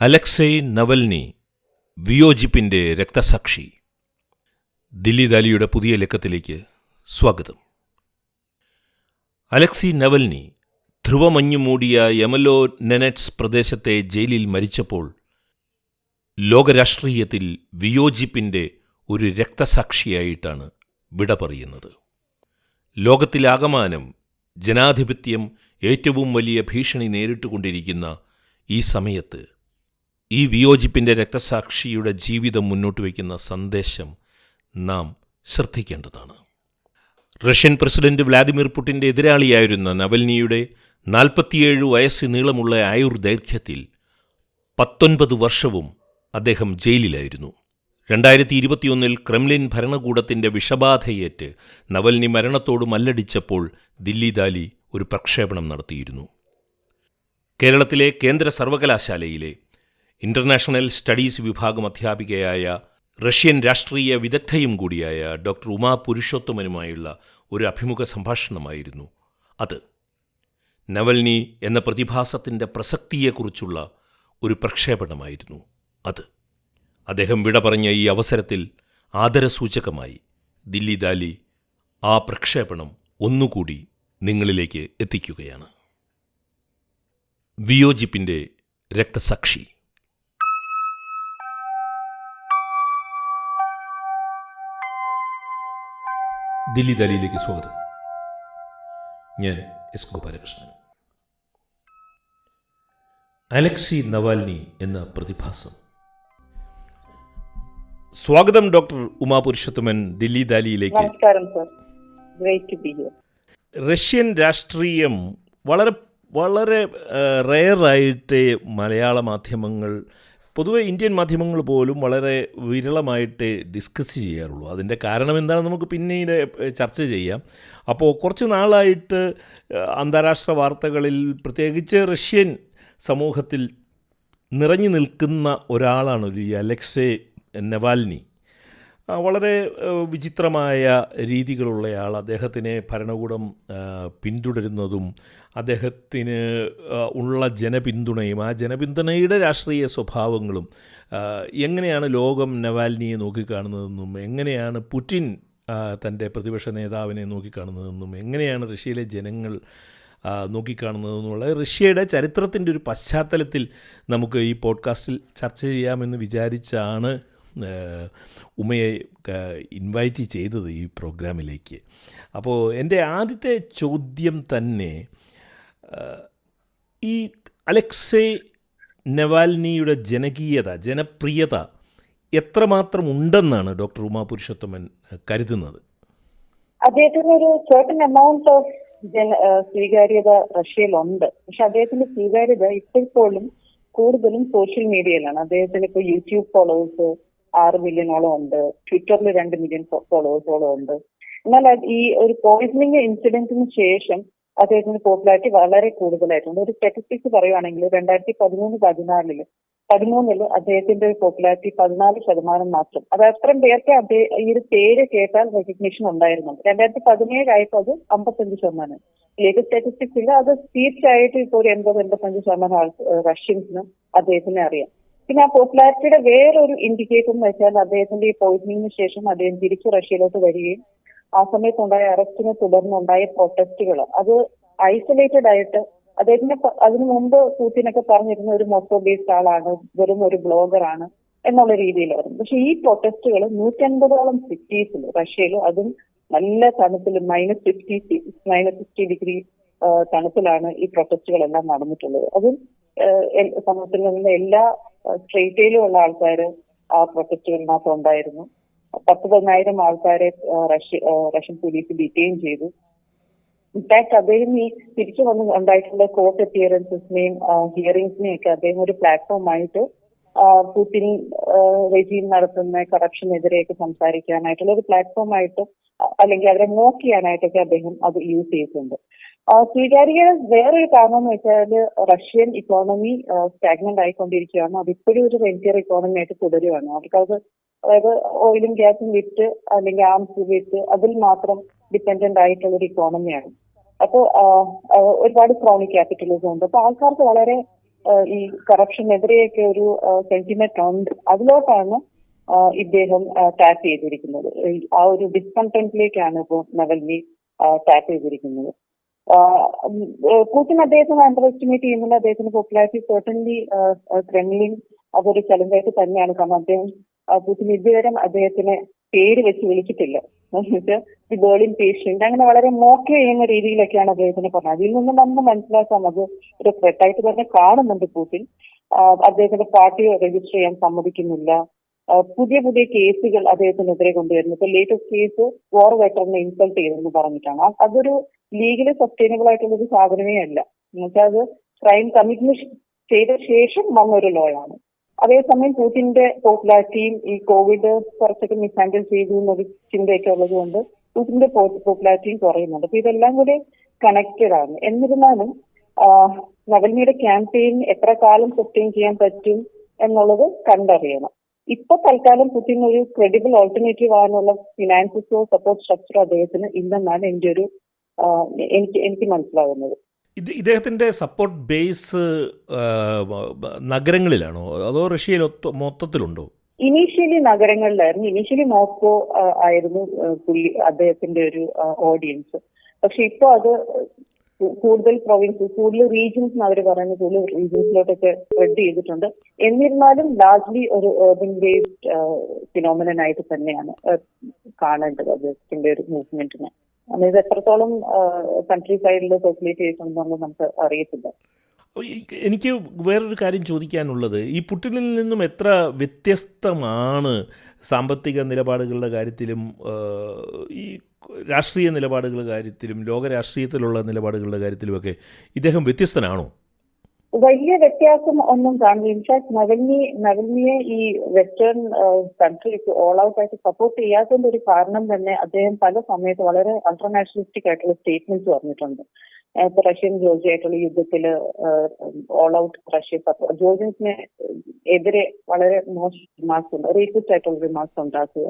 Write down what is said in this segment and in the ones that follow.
അലക്സെയ് Navalny വിയോജിപ്പിന്റെ രക്തസാക്ഷി. ദില്ലി ദാലിയുടെ പുതിയ ലക്കത്തിലേക്ക് സ്വാഗതം. അലക്സി നവൽനി ധ്രുവമഞ്ഞു മൂടിയ യമലോ നെനറ്റ്സ് പ്രദേശത്തെ ജയിലിൽ മരിച്ചപ്പോൾ ലോകരാഷ്ട്രീയത്തിൽ വിയോജിപ്പിന്റെ ഒരു രക്തസാക്ഷിയായിട്ടാണ് വിട പറയുന്നത്. ലോകത്തിലാകമാനം ജനാധിപത്യം ഏറ്റവും വലിയ ഭീഷണി നേരിട്ടുകൊണ്ടിരിക്കുന്ന ഈ സമയത്ത് ഈ വിയോജിപ്പിന്റെ രക്തസാക്ഷിയുടെ ജീവിതം മുന്നോട്ട് വയ്ക്കുന്ന സന്ദേശം നാം ശ്രദ്ധിക്കേണ്ടതാണ്. റഷ്യൻ പ്രസിഡന്റ് വ്ലാദിമിർ പുടിന്റെ എതിരാളിയായിരുന്ന നവൽനിയുടെ നാൽപ്പത്തിയേഴ് വയസ്സ് നീളമുള്ള ആയുർദൈർഘ്യത്തിൽ പത്തൊൻപത് വർഷവും അദ്ദേഹം ജയിലിലായിരുന്നു. രണ്ടായിരത്തി ഇരുപത്തിയൊന്നിൽ ക്രെംലിൻ ഭരണകൂടത്തിന്റെ വിഷബാധയേറ്റ് നവൽനി മരണത്തോട് മല്ലടിച്ചപ്പോൾ ദില്ലി ദാലി ഒരു പ്രക്ഷേപണം നടത്തിയിരുന്നു. കേരളത്തിലെ കേന്ദ്ര സർവകലാശാലയിലെ ഇന്റർനാഷണൽ സ്റ്റഡീസ് വിഭാഗം അധ്യാപികയായ റഷ്യൻ രാഷ്ട്രീയ വിദഗ്ധയും കൂടിയായ ഡോക്ടർ ഉമാ പുരുഷോത്തമനുമായുള്ള ഒരു അഭിമുഖ സംഭാഷണമായിരുന്നു അത്. നവൽനി എന്ന പ്രതിഭാസത്തിന്റെ പ്രസക്തിയെക്കുറിച്ചുള്ള ഒരു പ്രക്ഷേപണമായിരുന്നു അത്. അദ്ദേഹം വിട പറഞ്ഞ ഈ അവസരത്തിൽ ആദരസൂചകമായി ദില്ലി ദാലി ആ പ്രക്ഷേപണം ഒന്നുകൂടി നിങ്ങളിലേക്ക് എത്തിക്കുകയാണ്. വിയോജിപ്പിന്റെ രക്തസാക്ഷി. ദില്ലി ദാലിയിലേക്ക് സ്വാഗതം. ഞാൻ എസ് ഗോപാലകൃഷ്ണൻ. അലക്സി നവാൽനി എന്ന പ്രതിഭാസം. സ്വാഗതം ഡോക്ടർ ഉമാ പുരുഷോത്തമൻ ദില്ലി ദാലിയിലേക്ക്. റഷ്യൻ രാഷ്ട്രീയം വളരെ വളരെ റെയറായിട്ട് മലയാള മാധ്യമങ്ങൾ പൊതുവെ ഇന്ത്യൻ മാധ്യമങ്ങൾ പോലും വളരെ വിരളമായിട്ട് ഡിസ്കസ് ചെയ്യാറുള്ളൂ. അതിന്റെ കാരണം എന്താണെന്ന് നമുക്ക് പിന്നീട് ചർച്ച ചെയ്യാം. അപ്പോൾ കുറച്ച് നാളായിട്ട് അന്താരാഷ്ട്ര വാർത്തകളിൽ പ്രത്യേകിച്ച് റഷ്യൻ സമൂഹത്തിൽ നിറഞ്ഞു നിൽക്കുന്ന ഒരാളാണ് ഒരു അലക്സേ നവാൽനി. വളരെ വിചിത്രമായ രീതികളുള്ളയാൾ അദ്ദേഹത്തിനെ ഭരണകൂടം പിന്തുടരുന്നതും അദ്ദേഹത്തിന് ഉള്ള ജനപിന്തുണയും ആ ജനപിന്തുണയുടെ രാഷ്ട്രീയ സ്വഭാവങ്ങളും എങ്ങനെയാണ് ലോകം നവാൽനിയെ നോക്കിക്കാണുന്നതെന്നും എങ്ങനെയാണ് പുടിൻ തന്റെ പ്രതിപക്ഷ നേതാവിനെ നോക്കിക്കാണുന്നതെന്നും എങ്ങനെയാണ് റഷ്യയിലെ ജനങ്ങൾ നോക്കിക്കാണുന്നതെന്നുള്ള റഷ്യയുടെ ചരിത്രത്തിന്റെ ഒരു പശ്ചാത്തലത്തിൽ നമുക്ക് ഈ പോഡ്കാസ്റ്റിൽ ചർച്ച ചെയ്യാമെന്ന് വിചാരിച്ചാണ് ഉമയെ ഇൻവൈറ്റ് ചെയ്തത് ഈ പ്രോഗ്രാമിലേക്ക് അപ്പോൾ എന്റെ ആദ്യത്തെ ചോദ്യം തന്നെ ഈ അലക്സേ നവാൽനിയുടെ ജനകീയത ജനപ്രിയത എത്രമാത്രം ഉണ്ടെന്നാണ് ഡോക്ടർ ഉമാ പുരുഷോത്തമൻ കരുതുന്നത്? അദ്ദേഹത്തിന് ഒരു certain എമൗണ്ട് ഓഫ് ജന സ്വീകാര്യത റഷ്യയിലുണ്ട്. പക്ഷെ അദ്ദേഹത്തിന്റെ സ്വീകാര്യത ഇപ്പോഴും കൂടുതലും സോഷ്യൽ മീഡിയയിലാണ് അദ്ദേഹത്തിന് ഇപ്പൊ യൂട്യൂബ് ഫോളോവേഴ്സ് ആറ് മില്യണോളം ഉണ്ട്. ട്വിറ്ററിൽ രണ്ട് മില്യൺ ഫോളോവേഴ്സോളം ഉണ്ട്. എന്നാൽ ഈ ഒരു പോയിസണിംഗ് ഇൻസിഡന്റിന് ശേഷം അദ്ദേഹത്തിന്റെ പോപ്പുലാരിറ്റി വളരെ കൂടുതലായിട്ടുണ്ട്. ഒരു സ്റ്റാറ്റിസ്റ്റിക്സ് പറയുവാണെങ്കിൽ രണ്ടായിരത്തി പതിമൂന്ന് പതിനാലിൽ പതിമൂന്നിൽ അദ്ദേഹത്തിന്റെ പോപ്പുലാരിറ്റി പതിനാല് ശതമാനം മാത്രം. അത് അത്രയും പേർക്ക് അദ്ദേഹം ഈ ഒരു പേര് കേട്ടാൽ റെക്കഗ്നീഷൻ ഉണ്ടായിരുന്നു. രണ്ടായിരത്തി പതിനേഴ് ആയപ്പോൾ അത് അമ്പത്തഞ്ച് ശതമാനം. ഏത് സ്റ്റാറ്റിസ്റ്റിക്സ് ഇല്ല അത് തീർച്ചയായിട്ടും ഇപ്പോൾ ഒരു എൺപത് എൺപത്തഞ്ച് ശതമാനം ആൾ റഷ്യൻസിന് അദ്ദേഹത്തിനെ അറിയാം. പിന്നെ ആ പോപ്പുലാരിറ്റിയുടെ വേറൊരു ഇൻഡിക്കേറ്റർ എന്ന് വെച്ചാൽ അദ്ദേഹത്തിന്റെ ഈ പോയിസണിങ്ങിന് ശേഷം അദ്ദേഹം തിരിച്ചു റഷ്യയിലോട്ട് വരികയും ആ സമയത്തുണ്ടായ അറസ്റ്റിനെ തുടർന്നുണ്ടായ പ്രൊട്ടസ്റ്റുകൾ അത് ഐസൊലേറ്റഡ് ആയിട്ട് അദ്ദേഹത്തിന് അതിനു മുമ്പ് പൂത്തിനൊക്കെ പറഞ്ഞിരുന്ന ഒരു മൊത്തോ ബേസ്ഡ് ആളാണ് വെറും ഒരു ബ്ലോഗറാണ് എന്നുള്ള രീതിയിലായിരുന്നു പക്ഷെ ഈ പ്രൊട്ടസ്റ്റുകൾ നൂറ്റൻപതോളം സിറ്റീസിൽ റഷ്യയിൽ അതും നല്ല തണുപ്പിൽ minus fifty minus fifty degree തണുപ്പിലാണ് ഈ പ്രൊട്ടസ്റ്റുകളെല്ലാം നടന്നിട്ടുള്ളത്. അതും സമൂഹത്തിൽ നിന്നുള്ള എല്ലാ സ്ട്രേറ്റയിലും ഉള്ള ആൾക്കാർ ആ പ്രൊട്ടസ്റ്റുകളിനകത്ത് ഉണ്ടായിരുന്നു. പത്ത് പതിനായിരം ആൾക്കാരെ റഷ്യ റഷ്യൻ പോലീസ് ഡിറ്റെയിൻ ചെയ്തു. ഇൻഫാക്ട് അദ്ദേഹം ഈ തിരിച്ചു വന്ന് ഉണ്ടായിട്ടുള്ള കോർട്ട് അപ്പിയറൻസസിനെയും ഹിയറിംഗ്സിനെയും ഒക്കെ അദ്ദേഹം ഒരു പ്ലാറ്റ്ഫോമായിട്ട് പുതിൻ റെജീം നടത്തുന്ന കറപ്ഷനെതിരെയൊക്കെ സംസാരിക്കാനായിട്ടുള്ള ഒരു പ്ലാറ്റ്ഫോം പ്ലാറ്റ്ഫോമായിട്ട് അല്ലെങ്കിൽ അവരെ മോക്ക് ചെയ്യാനായിട്ടൊക്കെ അദ്ദേഹം അത് യൂസ് ചെയ്തിട്ടുണ്ട്. സ്വീകാര്യ വേറൊരു കാരണം എന്ന് വെച്ചാൽ റഷ്യൻ ഇക്കോണമി സ്റ്റാഗ്നന്റ് ആയിക്കൊണ്ടിരിക്കുകയാണ്. അത് ഇപ്പോഴും ഒരു വെന്റിയർ ഇക്കോണമി ആയിട്ട് തുടരുകയാണ് അവർക്ക് അത് അതായത് ഓയിലും ഗ്യാസും വിറ്റ് അല്ലെങ്കിൽ ആംസ് വിറ്റ് അതിൽ മാത്രം ഡിപ്പെൻഡന്റ് ആയിട്ടുള്ള ഒരു ഇക്കോണമിയാണ് അപ്പോൾ ഒരുപാട് ക്രോണിക് ക്യാപിറ്റലിസം ഉണ്ട്. അപ്പൊ ആൾക്കാർക്ക് വളരെ ഈ കറപ്ഷനെതിരെയൊക്കെ ഒരു സെന്റിമെന്റ് ഉണ്ട്. അതിലോട്ടാണ് ഇദ്ദേഹം ടാപ്പ് ചെയ്തിരിക്കുന്നത്. ആ ഒരു ഡിസ്കണ്ടന്റിലേക്കാണ് ഇപ്പോൾ നവൽനി ടാപ്പ് ചെയ്തിരിക്കുന്നത്. പുടിൻ അദ്ദേഹത്തിന് അണ്ടർ എസ്റ്റിമേറ്റ് ചെയ്യുന്നുണ്ട് അദ്ദേഹത്തിന്റെ പോപ്പുലാരിറ്റി സെർട്ടൻലി ക്രെംലിൻ അതൊരു ചലഞ്ചായിട്ട് തന്നെയാണ്. കാരണം അദ്ദേഹം ആ, പുടിൻ ഇതുവരെ അദ്ദേഹത്തിന് പേര് വെച്ച് വിളിച്ചിട്ടില്ല. ദി ബേർലിൻ പേഷ്യന്റ് അങ്ങനെ വളരെ മോക്ക് ചെയ്യുന്ന രീതിയിലൊക്കെയാണ് അദ്ദേഹത്തിന് പറഞ്ഞത്. അതിൽ നിന്ന് നമുക്ക് മനസ്സിലാക്കാം അത് ഒരു ത്രെട്ടായിട്ട് തന്നെ കാണുന്നുണ്ട് പുതിൻ അദ്ദേഹത്തിന്റെ പാർട്ടി രജിസ്റ്റർ ചെയ്യാൻ സമ്മതിക്കുന്നില്ല. പുതിയ പുതിയ കേസുകൾ അദ്ദേഹത്തിനെതിരെ കൊണ്ടുവരുന്നു. ഇപ്പൊ ലേറ്റസ്റ്റ് കേസ് വാർ വെറ്ററിനെ ഇൻസൾട്ട് ചെയ്തെന്ന് പറഞ്ഞിട്ടാണ്. അതൊരു ലീഗലി സസ്റ്റൈനബിൾ ആയിട്ടുള്ള ഒരു സാധനമേ അല്ല. എന്നുവെച്ചാൽ അത് ക്രൈം കമ്മിറ്റ് ചെയ്ത ശേഷം വന്ന ഒരു ലോ ആണ് അതേസമയം പുടിന്റെ പോപ്പുലാരിറ്റിയും ഈ കോവിഡ് കുറച്ചൊക്കെ മിസ്ഹാൻഡിൽ ചെയ്തു എന്നൊരു ചിന്തയൊക്കെ ഉള്ളത് കൊണ്ട് പുടിന്റെ പോപ്പുലാരിറ്റിയും കുറയുന്നുണ്ട്. അപ്പൊ ഇതെല്ലാം കൂടി കണക്റ്റഡ് ആണ്. എന്നിരുന്നാലും നവൽനിയുടെ ക്യാമ്പയിൻ എത്ര കാലം സസ്റ്റെയിൻ ചെയ്യാൻ പറ്റും എന്നുള്ളത് കണ്ടറിയണം. ഇപ്പൊ തൽക്കാലം പുതിൻ ഒരു ക്രെഡിബിൾ ഓൾട്ടർനേറ്റീവ് ആകാനുള്ള ഫിനാൻസസോ സപ്പോർട്ട് സ്ട്രക്ചറോ അദ്ദേഹത്തിന് ഇല്ലെന്നാണ് എന്റെ ഒരു എനിക്ക് എനിക്ക് മനസ്സിലാകുന്നത് ഇത് ഇദ്ദേഹത്തിന്റെ സപ്പോർട്ട് ബേസ് നഗരങ്ങളിലാണോ? അതോ റഷ്യയിൽ മൊത്തത്തിലുണ്ടോ? ഇനീഷ്യലി നഗരങ്ങളിലായിരുന്നു. ഇനീഷ്യലി മോസ്കോ ആയിരുന്നു പുള്ളി അദ്ദേഹത്തിന്റെ ഒരു ഓഡിയൻസ് പക്ഷെ ഇപ്പൊ അത് കൂടുതൽ പ്രൊവിൻസ് കൂടുതൽ റീജിയൻസ് അവർ പറയുന്നത് കൂടുതൽ റീജിയൻസിലോട്ടൊക്കെ സ്പ്രെഡ് ചെയ്തിട്ടുണ്ട്. എന്നിരുന്നാലും ലാർജ്ലി ഒരു ഏർബൻ ബേസ്ഡ് ഫിനോമിനൻ ആയിട്ട് തന്നെയാണ് കാണേണ്ടത് അദ്ദേഹത്തിന്റെ ഒരു മൂവ്മെന്റിനെ അതായത് എത്രത്തോളം കൺട്രി സൈഡിൽ ഫെസിലിറ്റി ആയിട്ടുണ്ടെന്ന് നമുക്ക് അറിയത്തില്ല. എനിക്ക് വേറൊരു കാര്യം ചോദിക്കാനുള്ളത്. ഈ പുട്ടിനിൽ നിന്നും എത്ര വ്യത്യസ്തമാണ് സാമ്പത്തിക നിലപാടുകളുടെ കാര്യത്തിലും ഈ രാഷ്ട്രീയ നിലപാടുകളുടെ കാര്യത്തിലും ലോക രാഷ്ട്രീയത്തിലുള്ള നിലപാടുകളുടെ കാര്യത്തിലുമൊക്കെ ഇദ്ദേഹം വ്യത്യസ്തനാണോ? വലിയ വ്യത്യാസം ഒന്നും കാണില്ല ഇൻഫാക്ട് നവൽനി നവൽനിയെ ഈ വെസ്റ്റേൺ കൺട്രീസ് ഓൾ ഔട്ട് ആയിട്ട് സപ്പോർട്ട് ചെയ്യാത്തതിന്റെ ഒരു കാരണം തന്നെ അദ്ദേഹം പല സമയത്ത് വളരെ അൾട്ടർനാഷണലിസ്റ്റിക് ആയിട്ടുള്ള സ്റ്റേറ്റ്മെന്റ്സ് പറഞ്ഞിട്ടുണ്ട്. ഇപ്പൊ റഷ്യൻ ജോർജിയ ആയിട്ടുള്ള യുദ്ധത്തിൽ ഓൾ ഔട്ട് റഷ്യ സപ്പോർട്ട് ജോർജിയൻസിന് എതിരെ വളരെ മോശം റിമാർക്സ് ഉണ്ട് റേസിസ്റ്റ് ആയിട്ടുള്ള റിമാർക്സ് ഉണ്ടാക്കുക.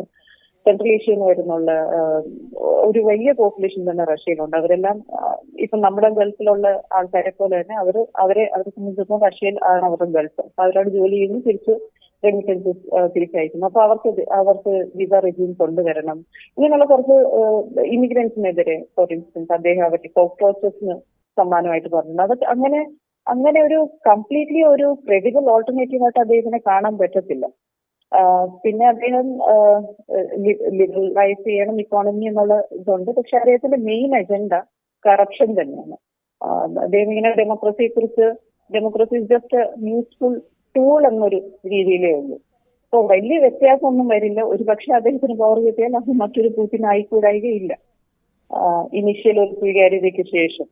സെൻട്രൽ ഏഷ്യയിൽ നിന്ന് വരുന്നുള്ള ഒരു വലിയ പോപ്പുലേഷൻ തന്നെ റഷ്യയിലുണ്ട്. അവരെല്ലാം ഇപ്പൊ നമ്മുടെ ഗൾഫിലുള്ള ആൾക്കാരെ പോലെ തന്നെ അവർ അവരെ അവരെ സംബന്ധിച്ചിടത്തോളം റഷ്യയിൽ ആണ് അവരുടെ ഗൾഫ്. അവരോട് ജോലി ചെയ്യുന്നു തിരിച്ച് റെമിറ്റൻസസ് തിരിച്ചയക്കുന്നു. അപ്പൊ അവർക്ക് അവർക്ക് വിസ റെജ്യൂം കൊണ്ടുവരണം. ഇങ്ങനെയുള്ള കുറച്ച് ഇമിഗ്രൻസിനെതിരെ ഫോർ ഇൻസ്റ്റൻസ് അദ്ദേഹം അവരുടെ കോക്രോച്ചസിന് സമ്മാനമായിട്ട് പറഞ്ഞു അതൊക്കെ അങ്ങനെ അങ്ങനെ ഒരു കംപ്ലീറ്റ്ലി ഒരു ക്രെഡിബിൾ ഓൾട്ടർനേറ്റീവ് ആയിട്ട് അദ്ദേഹത്തിനെ കാണാൻ പറ്റത്തില്ല. പിന്നെ അദ്ദേഹം ലിബറലൈസ് ചെയ്യണം ഇക്കോണമി എന്നുള്ള ഇതുണ്ട്. പക്ഷെ അദ്ദേഹത്തിന്റെ മെയിൻ അജണ്ട കറപ്ഷൻ തന്നെയാണ്. അദ്ദേഹം ഇങ്ങനെ ഡെമോക്രസിയെ കുറിച്ച് ഡെമോക്രസി ജസ്റ്റ് യൂസ്ഫുൾ ടൂൾ എന്നൊരു രീതിയിലേ ഉള്ളൂ. അപ്പോൾ വലിയ വ്യത്യാസമൊന്നും വരില്ല. ഒരു പക്ഷെ അദ്ദേഹത്തിന് പവർ കിട്ടിയാൽ അത് മറ്റൊരു പൂത്തിനായിക്കൂടായികയില്ല ഇനിഷ്യൽ ഒരു സ്വീകാര്യതയ്ക്ക് ശേഷം.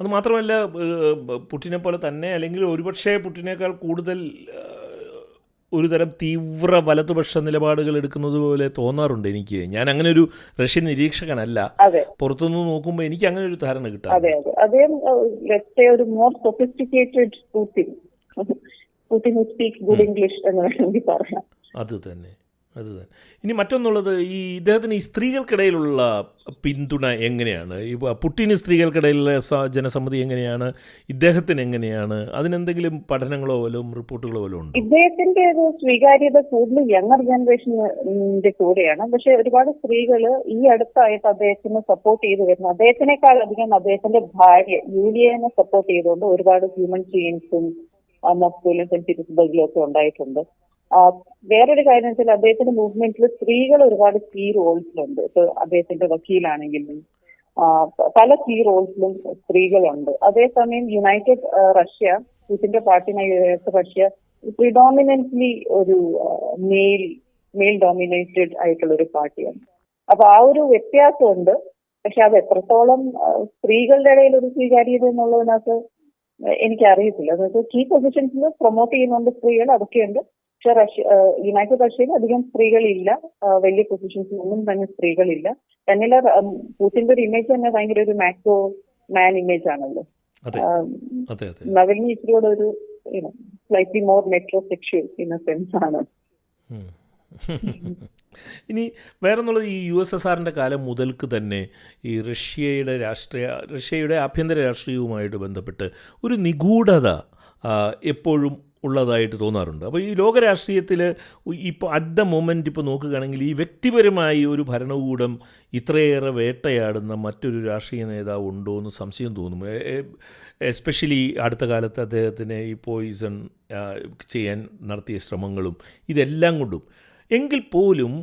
അത് മാത്രമല്ല പുട്ടിനെ പോലെ തന്നെ അല്ലെങ്കിൽ ഒരുപക്ഷെ പുട്ടിനേക്കാൾ കൂടുതൽ ഏഹ്, ഒരു തരം തീവ്ര വലതുപക്ഷ നിലപാടുകൾ എടുക്കുന്നത് പോലെ തോന്നാറുണ്ട് എനിക്ക്. ഞാൻ അങ്ങനെ ഒരു റഷ്യൻ നിരീക്ഷകനല്ല. അതെ. പുറത്തുനിന്ന് നോക്കുമ്പോൾ എനിക്ക് അങ്ങനെ ഒരു ധാരണ അതെ കിട്ടാറുണ്ട് അതെ. അദ്ദേഹം ഒരു more sophisticated Putin Putin speak good English എന്ന് വേണമെങ്കിൽ പറയാം. അത് തന്നെ. അത് തന്നെ. ഇനി മറ്റൊന്നുള്ളത് ഈ ഇദ്ദേഹത്തിന് ഈ സ്ത്രീകൾക്കിടയിലുള്ള പിന്തുണ എങ്ങനെയാണ്? ഈ പുട്ടിന് സ്ത്രീകൾക്കിടയിലുള്ള ജനസമ്മതി എങ്ങനെയാണ്? ഇദ്ദേഹത്തിന് എങ്ങനെയാണ്? അതിനെന്തെങ്കിലും പഠനങ്ങളോ വല്ലതും റിപ്പോർട്ടുകളോ വല്ലതും ഉണ്ടോ? ഇദ്ദേഹത്തിന്റെ ഒരു സ്വീകാര്യത കൂടുതൽ യങ്ങർ ജനറേഷന്റെ കൂടെയാണ്. പക്ഷെ ഒരുപാട് സ്ത്രീകൾ ഈ അടുത്തായിട്ട് അദ്ദേഹത്തിന് സപ്പോർട്ട് ചെയ്തു വരുന്നു. അദ്ദേഹത്തിനേക്കാൾ അധികം അദ്ദേഹത്തിന്റെ ഭാര്യ യൂലിയനെ സപ്പോർട്ട് ചെയ്തുകൊണ്ട് ഒരുപാട് ഹ്യൂമൻ ചെയിൻസും പീറ്റേഴ്സ്ബർഗിലും ഒക്കെ ഉണ്ടായിട്ടുണ്ട്. വേറൊരു കാര്യം വെച്ചാൽ അദ്ദേഹത്തിന്റെ മൂവ്മെന്റിൽ സ്ത്രീകൾ ഒരുപാട് കീ റോൾസിലുണ്ട് ഇപ്പൊ അദ്ദേഹത്തിന്റെ വക്കീലാണെങ്കിലും പല കീ റോൾസിലും സ്ത്രീകളുണ്ട്. അതേസമയം യുണൈറ്റഡ് റഷ്യ പുതിന്റെ പാർട്ടിനായി യുണൈറ്റഡ് റഷ്യ പ്രിഡോമിനന്റ്ലി ഒരു മെയിൽ മെയിൽ ഡോമിനേറ്റഡ് ആയിട്ടുള്ള ഒരു പാർട്ടിയാണ്. അപ്പൊ ആ ഒരു വ്യത്യാസമുണ്ട്. പക്ഷെ അത് എത്രത്തോളം സ്ത്രീകളുടെ ഇടയിൽ ഒരു സ്വീകാര്യത എന്നുള്ളതിനകത്ത് എനിക്കറിയത്തില്ല. അതായത് കീ പൊസിഷൻസിൽ പ്രൊമോട്ട് ചെയ്യുന്നുണ്ട് സ്ത്രീകൾ അതൊക്കെയുണ്ട്. പക്ഷെ റഷ്യ യുണൈറ്റഡ് റഷ്യയിൽ അധികം സ്ത്രീകളില്ല. വലിയ പൊസിഷൻസ് ഒന്നും തന്നെ സ്ത്രീകളില്ല. തന്നെയല്ല പൂച്ചിന്റെ ഒരു ഇമേജ് തന്നെ ഭയങ്കര ഒരു മാക്രോ മാൻ ഇമേജ് ആണല്ലോ. നവലിനി ഇച്ചിരിയോടെ ഒരു slightly more metrosexual in sense ആണ്. ഇനി വേറൊന്നുള്ളത് ഈ യു എസ് എസ് ആറിന്റെ കാലം മുതൽക്ക് തന്നെ ഈ റഷ്യയുടെ രാഷ്ട്രീയ റഷ്യയുടെ ആഭ്യന്തര രാഷ്ട്രീയവുമായിട്ട് ബന്ധപ്പെട്ട് ഒരു നിഗൂഢത എപ്പോഴും ഉള്ളതായിട്ട് തോന്നാറുണ്ട്. അപ്പോൾ ഈ ലോകരാഷ്ട്രീയത്തിൽ ഇപ്പോൾ അറ്റ് ദ മൊമെന്റ് ഇപ്പോൾ നോക്കുകയാണെങ്കിൽ ഈ വ്യക്തിപരമായി ഒരു ഭരണകൂടം ഇത്രയേറെ വേട്ടയാടുന്ന മറ്റൊരു രാഷ്ട്രീയ നേതാവ് ഉണ്ടോ എന്ന് സംശയം തോന്നും. എസ്പെഷ്യലി അടുത്ത കാലത്ത് അദ്ദേഹത്തിന് ഈ പോയിസൺ ചെയ്യാൻ നടത്തിയ ശ്രമങ്ങളും ഇതെല്ലാം കൊണ്ടും. എങ്കിൽ പോലും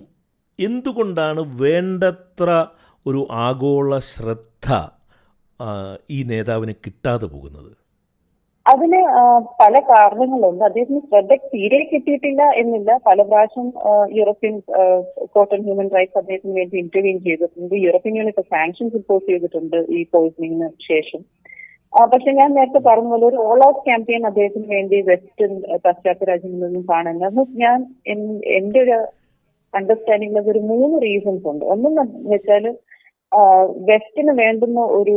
എന്തുകൊണ്ടാണ് വേണ്ടത്ര ഒരു ആഗോള ശ്രദ്ധ ഈ നേതാവിന് കിട്ടാതെ പോകുന്നത്? അതിന് പല കാരണങ്ങളുണ്ട്. അദ്ദേഹത്തിന് ശ്രദ്ധ തീരെ കിട്ടിയിട്ടില്ല എന്നില്ല. പല പ്രാവശ്യം യൂറോപ്യൻ കോട്ടൺ ഹ്യൂമൻ റൈറ്റ്സ് അദ്ദേഹത്തിന് വേണ്ടി ഇന്റർവ്യൂ ചെയ്തിട്ടുണ്ട്. യൂറോപ്യൻ യൂണിയൻ ഇപ്പൊ സാങ്ഷൻസ് ഇമ്പോസ് ചെയ്തിട്ടുണ്ട് ഈ പോയിസണിങ്ങിന് ശേഷം. പക്ഷെ ഞാൻ നേരത്തെ പറഞ്ഞ പോലെ ഒരു ഓൾ ഔട്ട് ക്യാമ്പയിൻ അദ്ദേഹത്തിന് വേണ്ടി വെസ്റ്റേൺ പാശ്ചാത്യ രാജ്യങ്ങളിൽ നിന്നും കാണുന്നത് അത് ഞാൻ എന്റെ ഒരു അണ്ടർസ്റ്റാൻഡിംഗിൽ അതൊരു മൂന്ന് റീസൺസ് ഉണ്ട്. ഒന്നെന്ന് വെച്ചാൽ വെസ്റ്റിന് വേണ്ടുന്ന ഒരു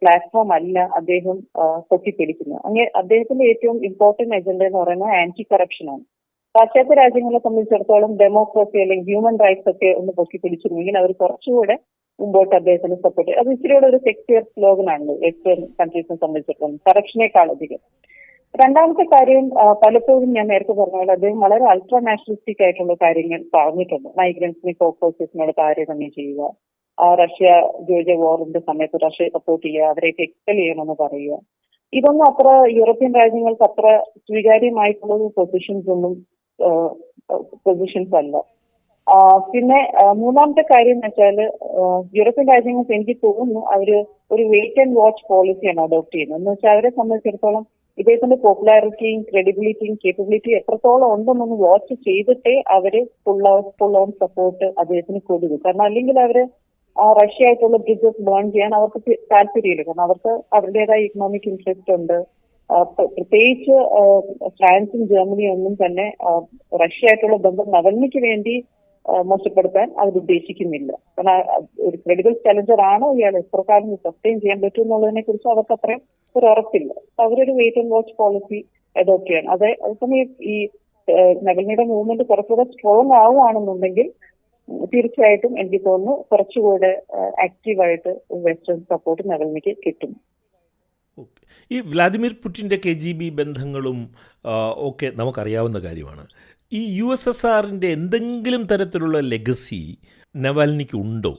പ്ലാറ്റ്ഫോം അല്ല അദ്ദേഹം പൊട്ടിപ്പിടിക്കുന്നത് അങ്ങനെ അദ്ദേഹത്തിന്റെ ഏറ്റവും ഇമ്പോർട്ടന്റ് അജണ്ട എന്ന് പറയുന്നത് ആന്റി കറപ്ഷൻ ആണ്. പാശ്ചാത്യ രാജ്യങ്ങളെ സംബന്ധിച്ചിടത്തോളം ഡെമോക്രസി അല്ലെങ്കിൽ ഹ്യൂമൻ റൈറ്റ്സ് ഒക്കെ ഒന്ന് പൊക്കിപ്പിടിച്ചിരുന്നെങ്കിൽ അവർ കുറച്ചുകൂടെ മുമ്പോട്ട് അദ്ദേഹത്തിന് സപ്പോർട്ട് അത് ഇച്ചിരിയുടെ ഒരു സെക്യൂർ സ്ലോഗനാണ് വെസ്റ്റേൺ കൺട്രീസിനെ സംബന്ധിച്ചിടത്തോളം കറപ്ഷനേക്കാൾ അധികം. രണ്ടാമത്തെ കാര്യം പലപ്പോഴും ഞാൻ നേരത്തെ പറഞ്ഞ പോലെ അദ്ദേഹം വളരെ അൾട്രാ നാഷണലിസ്റ്റിക് ആയിട്ടുള്ള കാര്യങ്ങൾ പറഞ്ഞിട്ടുണ്ട്. മൈഗ്രൻസിനെ ഫോക്കോസിനോട് താരതമ്യം ചെയ്യുക. റഷ്യ ജോർജിയ വോറിന്റെ സമയത്ത് റഷ്യയെ സപ്പോർട്ട് ചെയ്യുക അവരെയൊക്കെ എക്സൽ ചെയ്യണമെന്ന് പറയുക. ഇതൊന്നും അത്ര യൂറോപ്യൻ രാജ്യങ്ങൾക്ക് അത്ര സ്വീകാര്യമായിട്ടുള്ള പൊസിഷൻസ് ഒന്നും പൊസിഷൻസ് അല്ല. പിന്നെ മൂന്നാമത്തെ കാര്യം എന്ന് വെച്ചാൽ യൂറോപ്യൻ രാജ്യങ്ങൾക്ക് എനിക്ക് തോന്നുന്നു അവർ ഒരു വെയിറ്റ് ആൻഡ് വാച്ച് പോളിസിയാണ് അഡോപ്റ്റ് ചെയ്യുന്നത്. എന്ന് വെച്ചാൽ അവരെ സംബന്ധിച്ചിടത്തോളം ഇദ്ദേഹത്തിന്റെ പോപ്പുലാരിറ്റിയും ക്രെഡിബിലിറ്റിയും കേപ്പബിലിറ്റിയും എത്രത്തോളം ഉണ്ടെന്നൊന്ന് വാച്ച് ചെയ്തിട്ടേ അവർ ഫുൾ ഫുൾ ഓൺ സപ്പോർട്ട് അദ്ദേഹത്തിന് കൊടുക്കും. കാരണം അല്ലെങ്കിൽ അവർ റഷ്യ ആയിട്ടുള്ള ബ്രിഡ്ജസ് ബേൺ ചെയ്യാൻ അവർക്ക് താല്പര്യമില്ല കാരണം അവർക്ക് അവരുടേതായ ഇക്കണോമിക് ഇൻട്രസ്റ്റ് ഉണ്ട്. പ്രത്യേകിച്ച് ഫ്രാൻസും ജർമ്മനിയും ഒന്നും തന്നെ റഷ്യ ആയിട്ടുള്ള ബന്ധം നവന്മയ്ക്ക് വേണ്ടി മോശപ്പെടുത്താൻ അവർ ഉദ്ദേശിക്കുന്നില്ല. കാരണം ഒരു ക്രെഡിബിൾ ചലഞ്ചർ ആണോ ഇയാൾ എത്ര കാലം സസ്റ്റെയിൻ ചെയ്യാൻ പറ്റും എന്നുള്ളതിനെ കുറിച്ച് അവർക്ക് അത്രയും ഒരു ഉറപ്പില്ല. അവരൊരു wait and watch policy adopt ചെയ്യണം. അതേ അതേസമയം ഈ നവൽനിയുടെ മൂവ്മെന്റ് കുറച്ചുകൂടെ സ്ട്രോങ് ആവുകയാണെന്നുണ്ടെങ്കിൽ തീർച്ചയായിട്ടും എനിക്ക് തോന്നുന്നു കുറച്ചുകൂടെ ആക്റ്റീവായിട്ട് വെസ്റ്റേൺ സപ്പോർട്ട് നവൽനിക്ക് കിട്ടും. ഈ വ്ളാദിമിർ പുടിന്റെ കെ ജി ബി ബന്ധങ്ങളും ഒക്കെ നമുക്കറിയാവുന്ന കാര്യമാണ്. ഈ യു എസ് എസ് ആറിന്റെ എന്തെങ്കിലും തരത്തിലുള്ള ലെഗസി നവാൽനിക്ക് ഉണ്ടോ?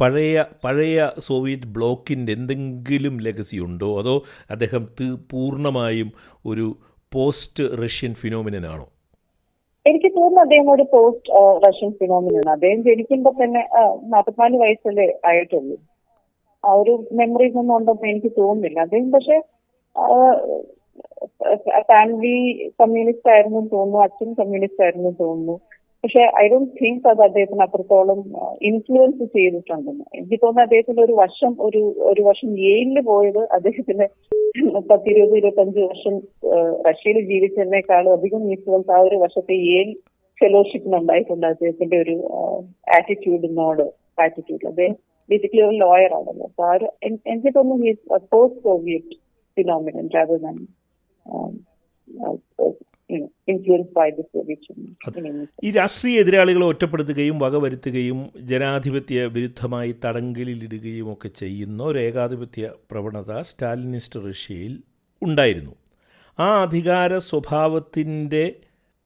പഴയ പഴയ സോവിയറ്റ് ബ്ലോക്കിന്റെ എന്തെങ്കിലും ലെഗസി ഉണ്ടോ? അതോ അദ്ദേഹം പൂർണമായും ഒരു പോസ്റ്റ് റഷ്യൻ ഫിനോമിനനാണോ? എനിക്ക് തോന്നുന്നു അദ്ദേഹം ഒരു പോസ്റ്റ് റഷ്യൻ ഫിനോമിനാണ് അദ്ദേഹം ജനിക്കുമ്പോ തന്നെ നാൽപ്പത്തിനാല് വയസ്സല്ലേ ആയിട്ടുള്ളൂ. ആ ഒരു മെമ്മറീസ് ഒന്നും ഉണ്ടെന്ന് എനിക്ക് തോന്നുന്നില്ല. അദ്ദേഹം പക്ഷെ ഫാമിലി കമ്മ്യൂണിസ്റ്റ് ആയിരുന്നു തോന്നുന്നു അച്ഛൻ കമ്മ്യൂണിസ്റ്റ് ആയിരുന്നു തോന്നുന്നു. പക്ഷെ ഐ ഡോണ്ട് തിങ്ക് അത് അദ്ദേഹത്തിന് അത്രത്തോളം ഇൻഫ്ലുവൻസ് ചെയ്തിട്ടുണ്ടെന്ന്. എനിക്ക് തോന്നുന്നു അദ്ദേഹത്തിന്റെ ഒരു വർഷം ഒരു ഒരു വർഷം യെയിലിൽ പോയത് അദ്ദേഹത്തിന്റെ പത്തിരുപത് ഇരുപത്തഞ്ച് വർഷം റഷ്യയിൽ ജീവിച്ചതിനേക്കാളും അധികം ഇൻഫ്ലുവൻസ് ആ ഒരു വർഷത്തെ ഏൽ ഫെലോഷിപ്പിന് ഉണ്ടായിട്ടുണ്ട് അദ്ദേഹത്തിന്റെ ഒരു ആറ്റിറ്റ്യൂഡിനോട് ആറ്റിറ്റ്യൂഡ് അദ്ദേഹം ബേസിക്കലി ഒരു ലോയർ ആണല്ലോ. അപ്പൊ ആ ഒരു എനിക്ക് തോന്നുന്നു പോസ്റ്റ് സോവിയറ്റ് ഫിനോമിനൻ രാദർ ഈ രാഷ്ട്രീയ എതിരാളികളെ ഒറ്റപ്പെടുത്തുകയും വകവരുത്തുകയും ജനാധിപത്യ വിരുദ്ധമായി തടങ്കലിലിടുകയും ഒക്കെ ചെയ്യുന്ന ഒരു ഏകാധിപത്യ പ്രവണത സ്റ്റാലിനിസ്റ്റ് റഷ്യയിൽ ഉണ്ടായിരുന്നു. ആ അധികാര സ്വഭാവത്തിന്റെ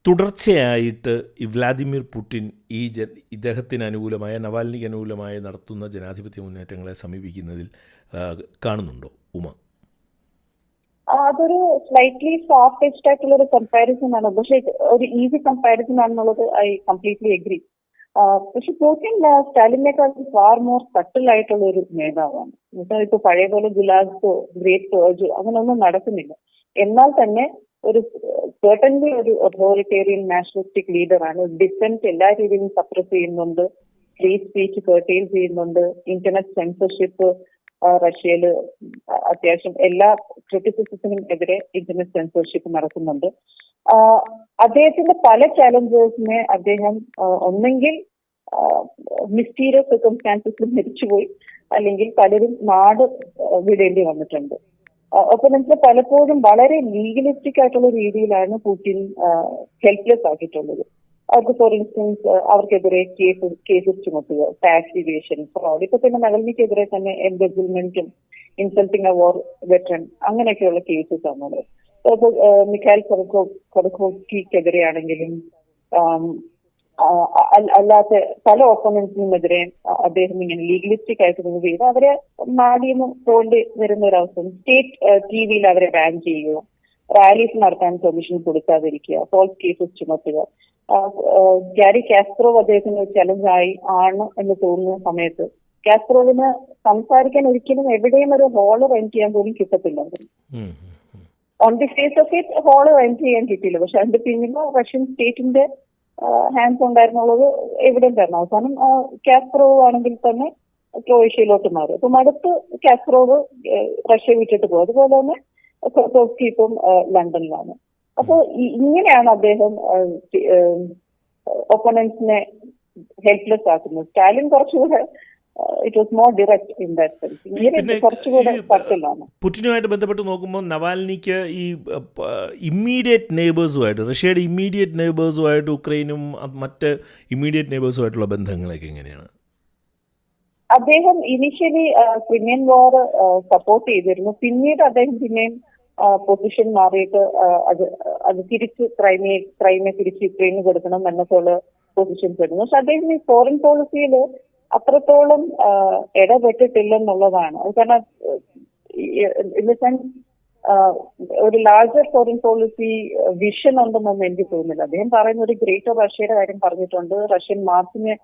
തുടർച്ചയായിട്ട് ഈ വ്ളാദിമിർ പുടിൻ ഈ ജ ഇദ്ദേഹത്തിന് അനുകൂലമായ നവാൽനിക്ക് അനുകൂലമായ നടത്തുന്ന ജനാധിപത്യ മുന്നേറ്റങ്ങളെ സമീപിക്കുന്നതിൽ കാണുന്നുണ്ടോ ഉമ? അതൊരു സ്ലൈറ്റ്ലി സോഫ്റ്റ് ഫെച്ച്ഡ് ആയിട്ടുള്ള ഒരു കമ്പാരിസൺ ആണ്. പക്ഷെ ഒരു ഈസി കമ്പാരിസൺ ആണെന്നുള്ളത് ഐ കംപ്ലീറ്റ്ലി എഗ്രി പക്ഷെ പുടിൻ സ്റ്റാലിനേക്കാൾ ഫാർ മോർ സട്ടിൽ ആയിട്ടുള്ള ഒരു നേതാവാണ്. എന്നുവെച്ചാൽ ഇപ്പൊ പഴയ പോലെ ഗുലാബ്സോ ഗ്രേറ്റ് പേർജോ അങ്ങനെയൊന്നും നടക്കുന്നില്ല. എന്നാൽ തന്നെ ഒരു സെർട്ടൻലി ഒരു അതോറിറ്റേറിയൻ നാഷണലിസ്റ്റിക് ലീഡറാണ് ഡിസെന്റ് എല്ലാ രീതിയിലും സപ്രസ് ചെയ്യുന്നുണ്ട്. ഫ്രീ സ്പീച്ച് കർട്ടെയിൽ ചെയ്യുന്നുണ്ട്. ഇന്റർനെറ്റ് സെൻസർഷിപ്പ് റഷ്യയിൽ അത്യാവശ്യം എല്ലാ ക്രിറ്റിസിസത്തിനും എതിരെ ഇന്റർനെറ്റ് സെൻസർഷിപ്പ് നടക്കുന്നുണ്ട്. അദ്ദേഹത്തിന്റെ പല ചാലഞ്ചേഴ്സിനെ അദ്ദേഹം ഒന്നെങ്കിൽ മിസ്റ്റീരിയസ് സർക്കംസ്റ്റാൻസസിൽ മരിച്ചുപോയി. അല്ലെങ്കിൽ പലരും നാട് വിടേണ്ടി വന്നിട്ടുണ്ട്. ഒപ്പനൻസിനെ പലപ്പോഴും വളരെ ലീഗലിസ്റ്റിക് ആയിട്ടുള്ള രീതിയിലാണ് പുടിൻ ഹെൽപ്ലെസ് ആക്കിയിട്ടുള്ളത്. അവർക്ക് ഫോർ ഇൻസ്റ്റൻസ് അവർക്കെതിരെ കേസ് കേസസ് ചുമത്തുക ടാക്സ് ഇവേഷൻ ഫ്രോഡ് ഇപ്പൊ തന്നെ നഗലിനിക്കെതിരെ തന്നെ എംബെസിൽമെന്റും ഇൻസൾട്ടിങ് എ വെറ്ററൻ അങ്ങനെയൊക്കെയുള്ള കേസസ് ആണുള്ളത് ഇപ്പൊ മിഖാൽ അൽ- അല്ലാത്ത പല ഓപ്പണൻസിനുമെതിരെ അദ്ദേഹം ഇങ്ങനെ ലീഗലിസ്റ്റിക് ആയിട്ട് മൂവ് ചെയ്ത് അവരെ നാടിൽ പോണ്ട് വരുന്ന ഒരു അവസരം സ്റ്റേറ്റ് ടി വിയിൽ അവരെ ബാൻ ചെയ്യുക റാലീസ് നടത്താൻ പെർമിഷൻ കൊടുക്കാതിരിക്കുക ഫോൾസ് കേസസ് ചുമത്തുക. ഗാരി കാസ്ട്രോ അദ്ദേഹത്തിന് ഒരു ചലഞ്ചായി ആണ് എന്ന് തോന്നുന്ന സമയത്ത്. കാസ്ട്രോവിന് സംസാരിക്കാൻ ഒരിക്കലും എവിടെയും ഒരു ഹോൾ റെന്റ് ചെയ്യാൻ പോലും കിട്ടത്തില്ല. On the face of it hall rent ചെയ്യാൻ കിട്ടിയില്ല. പക്ഷെ അതിന്റെ പിന്നിൽ റഷ്യൻ സ്റ്റേറ്റിന്റെ ഹാൻഡ്സ് ഉണ്ടായിരുന്നുള്ളത് എവിടെയും തരണം അവസാനം കാസ്ട്രോവ് ആണെങ്കിൽ തന്നെ ക്രൊയേഷ്യയിലോട്ട് മാറി. അപ്പം അടുത്ത് കാസ്ട്രോവ് റഷ്യ വിട്ടിട്ട് പോകും. അതുപോലെ തന്നെ ഇപ്പം ലണ്ടനിലാണ്. അപ്പൊ ഇങ്ങനെയാണ് അദ്ദേഹം ഒപ്പണൻസിനെ ഹെൽപ്ലെസ് ആക്കുന്നത്. സ്റ്റാലിൻ കുറച്ചുകൂടെ it was more direct in that sense പിന്നെ ഇങ്ങനെ കുറച്ചുകൂടെ ഈ, സർക്കിളാണ് പുടിനുമായിട്ട് ബന്ധപ്പെട്ട് നോക്കുമ്പോൾ നവാൽനിക്ക് ഈ ഇമ്മീഡിയറ്റ് നെയ്ബേഴ്സുമായിട്ട് റഷ്യയുടെ ഇമ്മീഡിയറ്റ് നെയ്ബേഴ്സുമായിട്ട് ഉക്രൈനും മറ്റ് ഇമ്മീഡിയറ്റ് നെയ്ബേഴ്സുമായിട്ടുള്ള ബന്ധങ്ങളൊക്കെ എങ്ങനെയാണ്? അദ്ദേഹം ഇനിഷ്യലി ക്രിമിയൻ വാർ സപ്പോർട്ട് ചെയ്തിരുന്നു. പിന്നീട് അദ്ദേഹം പിന്നെയും പൊസിഷൻ മാറിയിട്ട് അത് അത് തിരിച്ച് ക്രൈമിയെ ക്രൈമിനെ തിരിച്ച് യുക്രൈന് കൊടുക്കണം എന്നൊക്കെയുള്ള പൊസിഷൻ വരുന്നു. പക്ഷെ അദ്ദേഹം ഈ ഫോറിൻ പോളിസിയിൽ അത്രത്തോളം ഇടപെട്ടിട്ടില്ലെന്നുള്ളതാണ്. അത് കാരണം ഇൻ ദ സെൻസ് ഒരു ലാർജർ ഫോറിൻ പോളിസി വിഷൻ ഉണ്ടെന്നൊന്നും എനിക്ക് തോന്നുന്നില്ല. അദ്ദേഹം പറയുന്ന ഒരു ഗ്രേറ്റർ റഷ്യയുടെ കാര്യം പറഞ്ഞിട്ടുണ്ട്. റഷ്യൻ മാർച്ചിന്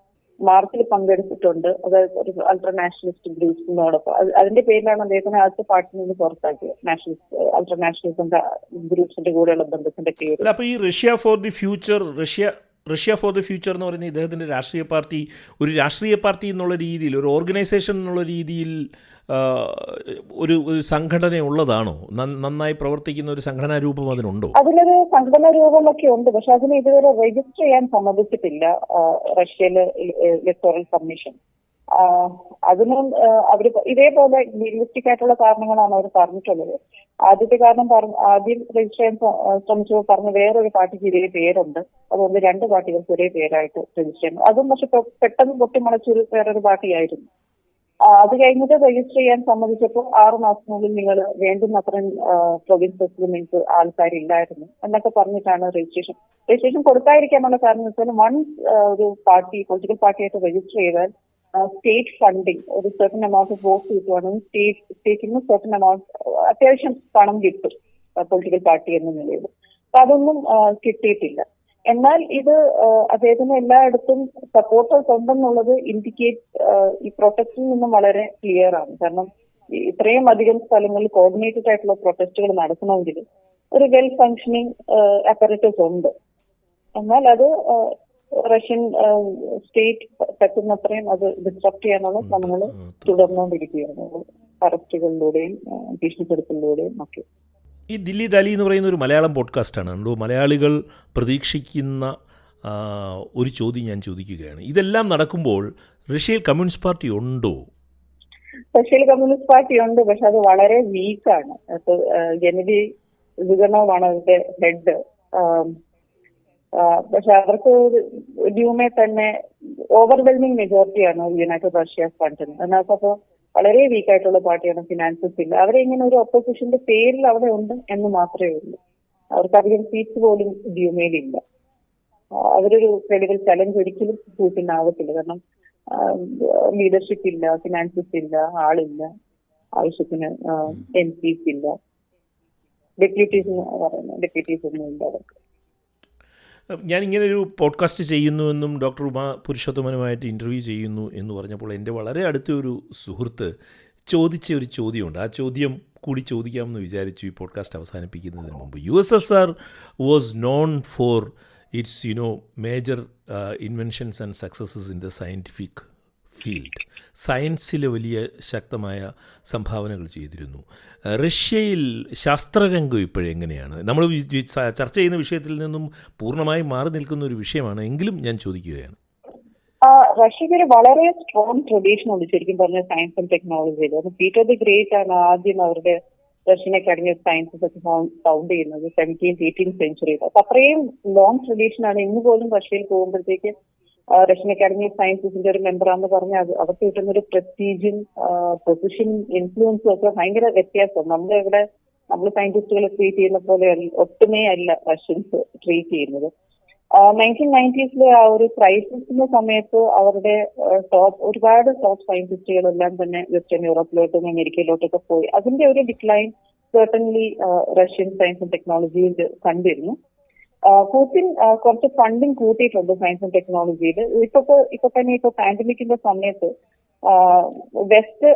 മാർച്ചിൽ പങ്കെടുത്തിട്ടുണ്ട്. അതായത് അൾട്രാ നാഷണലിസ്റ്റ് ഗ്രൂപ്പ്സിനോടൊപ്പം അതിന്റെ പേരിലാണ് അദ്ദേഹത്തിനെ ആദ്യത്തെ പാർട്ടിയിൽ നിന്ന് പുറത്താക്കിയത്. നാഷണലിസ്റ്റ് അൾട്രാ ഗ്രൂപ്പ്സിന്റെ കൂടെയുള്ള ബന്ധത്തിന്റെ പേര്. അപ്പൊ ഈ Russia for the future Russia Russia for the future എന്ന് പറയുന്ന ഇദ്ദേഹത്തിന്റെ രാഷ്ട്രീയ പാർട്ടി ഒരു രാഷ്ട്രീയ പാർട്ടി എന്നുള്ള രീതിയിൽ ഒരു ഓർഗനൈസേഷൻ എന്നുള്ള രീതിയിൽ ഒരു ഒരു സംഘടന ഉള്ളതാണോ? നന്നായി പ്രവർത്തിക്കുന്ന ഒരു സംഘടനാ രൂപം അതിനുണ്ടോ? അതിലൊരു സംഘടനാ രൂപമൊക്കെ ഉണ്ട് പക്ഷെ അതിനെ ഇതുവരെ രജിസ്റ്റർ ചെയ്യാൻ സമ്മതിച്ചിട്ടില്ല റഷ്യയിലെ ഇലക്ടോറൽ കമ്മീഷൻ അതിനും അവർ ഇതേപോലെ റിയലിസ്റ്റിക് ആയിട്ടുള്ള കാരണങ്ങളാണ് അവർ പറഞ്ഞിട്ടുള്ളത്. ആദ്യത്തെ കാരണം പറഞ്ഞ ആദ്യം രജിസ്റ്റർ ചെയ്യാൻ ശ്രമിച്ചപ്പോൾ പറഞ്ഞ വേറൊരു പാർട്ടിക്ക് ഇതേ പേരുണ്ട്. അതുകൊണ്ട് രണ്ട് പാർട്ടികൾക്ക് ഒരേ പേരായിട്ട് രജിസ്റ്റർ ചെയ്യണം അതും പക്ഷെ പെട്ടെന്ന് പൊട്ടിമുളച്ചൊരു വേറൊരു പാർട്ടിയായിരുന്നു അത് കഴിഞ്ഞിട്ട് രജിസ്റ്റർ ചെയ്യാൻ സമ്മതിച്ചപ്പോൾ ആറു മാസത്തിനുള്ളിൽ നിങ്ങൾ വേണ്ടുന്ന അത്രയും പ്രൊവിൻസസിൽ നിങ്ങൾക്ക് ആൾക്കാരില്ലായിരുന്നു എന്നൊക്കെ പറഞ്ഞിട്ടാണ് രജിസ്ട്രേഷൻ രജിസ്ട്രേഷൻ കൊടുക്കാതിരിക്കാനുള്ള കാരണം എന്ന് വെച്ചാൽ വൺസ് ഒരു പാർട്ടി പൊളിറ്റിക്കൽ പാർട്ടിയായിട്ട് രജിസ്റ്റർ ചെയ്താൽ സ്റ്റേറ്റ് ഫണ്ടിങ് ഒരു സെർട്ടൺ എമൗണ്ട് വോട്ട് കിട്ടുവാണെങ്കിൽ സ്റ്റേറ്റ് സ്റ്റേറ്റിൽ നിന്ന് സെർട്ടൺ എമൗണ്ട് അത്യാവശ്യം പണം കിട്ടും പൊളിറ്റിക്കൽ പാർട്ടി എന്ന നിലയിൽ. അപ്പൊ അതൊന്നും കിട്ടിയിട്ടില്ല. എന്നാൽ ഇത് അദ്ദേഹത്തിന് എല്ലായിടത്തും സപ്പോർട്ടേഴ്സ് ഉണ്ടെന്നുള്ളത് ഇൻഡിക്കേറ്റ് ഈ പ്രൊട്ടസ്റ്റിൽ നിന്നും വളരെ ക്ലിയർ ആണ്. കാരണം ഇത്രയും അധികം സ്ഥലങ്ങളിൽ കോർഡിനേറ്റഡ് ആയിട്ടുള്ള പ്രൊട്ടസ്റ്റുകൾ നടക്കണമെങ്കിൽ ഒരു വെൽ ഫങ്ഷനിങ് അപ്പറേറ്റസ് ഉണ്ട്. എന്നാൽ അത് റഷ്യൻ സ്റ്റേറ്റ് പറ്റുന്നത്രയും അത് ഡിസ്ട്രപ്റ്റ് ചെയ്യാനുള്ള ശ്രമങ്ങൾ തുടർന്നുകൊണ്ടിരിക്കുകയാണ്. അറസ്റ്റുകളിലൂടെയും ഭീഷണിപ്പെടുത്തലിലൂടെയും ഒക്കെ. ഈ ദില്ലി ദാലി എന്ന് പറയുന്ന ഒരു മലയാളം പോഡ്കാസ്റ്റാണ് കണ്ടോ മലയാളികൾ പ്രതീക്ഷിക്കുന്ന ഒരു ചോദ്യം ഞാൻ ചോദിക്കുകയാണ്. ഇതെല്ലാം നടക്കുമ്പോൾ റഷ്യയിൽ കമ്മ്യൂണിസ്റ്റ് പാർട്ടി ഉണ്ടോ? റഷ്യയിൽ കമ്മ്യൂണിസ്റ്റ് പാർട്ടി ഉണ്ട് പക്ഷെ അത് വളരെ വീക്കാണ് ജനവി ജനതി വികണവുമാണ് അതിന്റെ ഹെഡ് പക്ഷെ അവർക്ക് ഡ്യൂമെ തന്നെ ഓവർവെൽമിംഗ് മെജോറിറ്റിയാണ് യുണൈറ്റഡ് റഷ്യ ഫണ്ടിന് അതിനകത്തപ്പോ വളരെ വീക്ക് ആയിട്ടുള്ള പാർട്ടിയാണ് ഫിനാൻസസ് ഇല്ല അവരെ ഇങ്ങനെ ഒരു ഓപ്പോസിഷന്റെ പേരിൽ അവിടെ ഉണ്ട് എന്ന് മാത്രമേ ഉള്ളൂ. അവർക്ക് അധികം സീറ്റ്സ് പോലും ഡ്യൂമേലില്ല അവരൊരു ക്രെഡിബിൾ ചലഞ്ച് ഒരിക്കലും പൂട്ടിനാവത്തില്ല കാരണം ലീഡർഷിപ്പ് ഇല്ല ഫിനാൻസസ് ഇല്ല ആളില്ല ആവശ്യത്തിന് എം പിസ് ഇല്ല. ഡെപ്യൂട്ടീസ് പറയുന്നത് ഡെപ്യൂട്ടീസ് ഒന്നും ഇല്ല അവർക്ക്. ഞാൻ ഇങ്ങനെ ഒരു പോഡ്കാസ്റ്റ് ചെയ്യുന്നുവെന്നും ഡോക്ടർ ഉമാ പുരുഷോത്തമനുമായിട്ട് ഇന്റർവ്യൂ ചെയ്യുന്നു എന്ന് പറഞ്ഞപ്പോൾ എന്റെ വളരെ അടുത്ത ഒരു സുഹൃത്ത് ചോദിച്ച ഒരു ചോദ്യമുണ്ട്. ആ ചോദ്യം കൂടി ചോദിക്കാമെന്ന് വിചാരിച്ചു ഈ പോഡ്കാസ്റ്റ് അവസാനിപ്പിക്കുന്നതിന് മുമ്പ്. U S S R was known for its you know major inventions and successes in the scientific field. സയൻസിൽ വലിയ ശക്തമായ സംഭാവനകൾ ചെയ്തിരുന്നു. റഷ്യയിൽ ശാസ്ത്രരംഗം ഇപ്പോഴെങ്ങനെയാണ് നമ്മൾ ചർച്ച ചെയ്യുന്ന വിഷയത്തിൽ നിന്നും പൂർണമായും മാറി നിൽക്കുന്ന ഒരു വിഷയമാണ്. എങ്കിലും ഞാൻ ചോദിക്കുകയാണ്. റഷ്യയ്ക്ക് ഒരു വളരെ സ്ട്രോങ് ട്രഡീഷൻ ഉണ്ട് ശരിക്കും പറഞ്ഞ സയൻസ് ആൻഡ് ടെക്നോളജിയിൽ പീറ്റർ ദി ഗ്രേറ്റ് ആണ് ആദ്യം അവരുടെ റഷ്യൻ അക്കാഡമി ഓഫ് സയൻസസ് ഒക്കെ ഫൗണ്ട് ചെയ്യുന്നത് സെവന്റീൻ എയ്റ്റീൻ സെഞ്ചുറിയിൽ അപ്പൊ അത്രയും ലോങ് ട്രഡീഷൻ ആണ് ഇന്ന് പോലും റഷ്യയിൽ പോകുമ്പോഴത്തേക്ക് റഷ്യൻ അക്കാഡമി ഓഫ് സയൻസസിന്റെ ഒരു മെമ്പറാന്ന് പറഞ്ഞാൽ അത് അവർക്ക് കിട്ടുന്ന ഒരു പ്രസ്റ്റീജും പൊസിഷനും ഇൻഫ്ലുവൻസും ഒക്കെ ഭയങ്കര വ്യത്യാസം. നമ്മുടെ ഇവിടെ നമ്മൾ സയന്റിസ്റ്റുകളെ ട്രീറ്റ് ചെയ്യുന്ന പോലെ ഒട്ടുമേ അല്ല റഷ്യൻസ് ട്രീറ്റ് ചെയ്യുന്നത്. നയന്റീൻ നയന്റീസിലെ ആ ഒരു ക്രൈസിസിന്റെ സമയത്ത് അവരുടെ ടോപ്പ് ഒരുപാട് ടോപ്പ് സയന്റിസ്റ്റുകളെല്ലാം തന്നെ വെസ്റ്റേൺ യൂറോപ്പിലോട്ടും അമേരിക്കയിലോട്ടൊക്കെ പോയി. അതിന്റെ ഒരു decline certainly Russian science and ടെക്നോളജിയിൽ കണ്ടിരുന്നു. ആ, കുറച്ച് ഫണ്ടിങ് കൂട്ടിയിട്ടുണ്ട് സയൻസ് ആൻഡ് ടെക്നോളജിയിൽ ഇപ്പൊ ഇപ്പൊ തന്നെ ഇപ്പൊ പാൻഡമിക്കിന്റെ സമയത്ത് വെസ്റ്റ്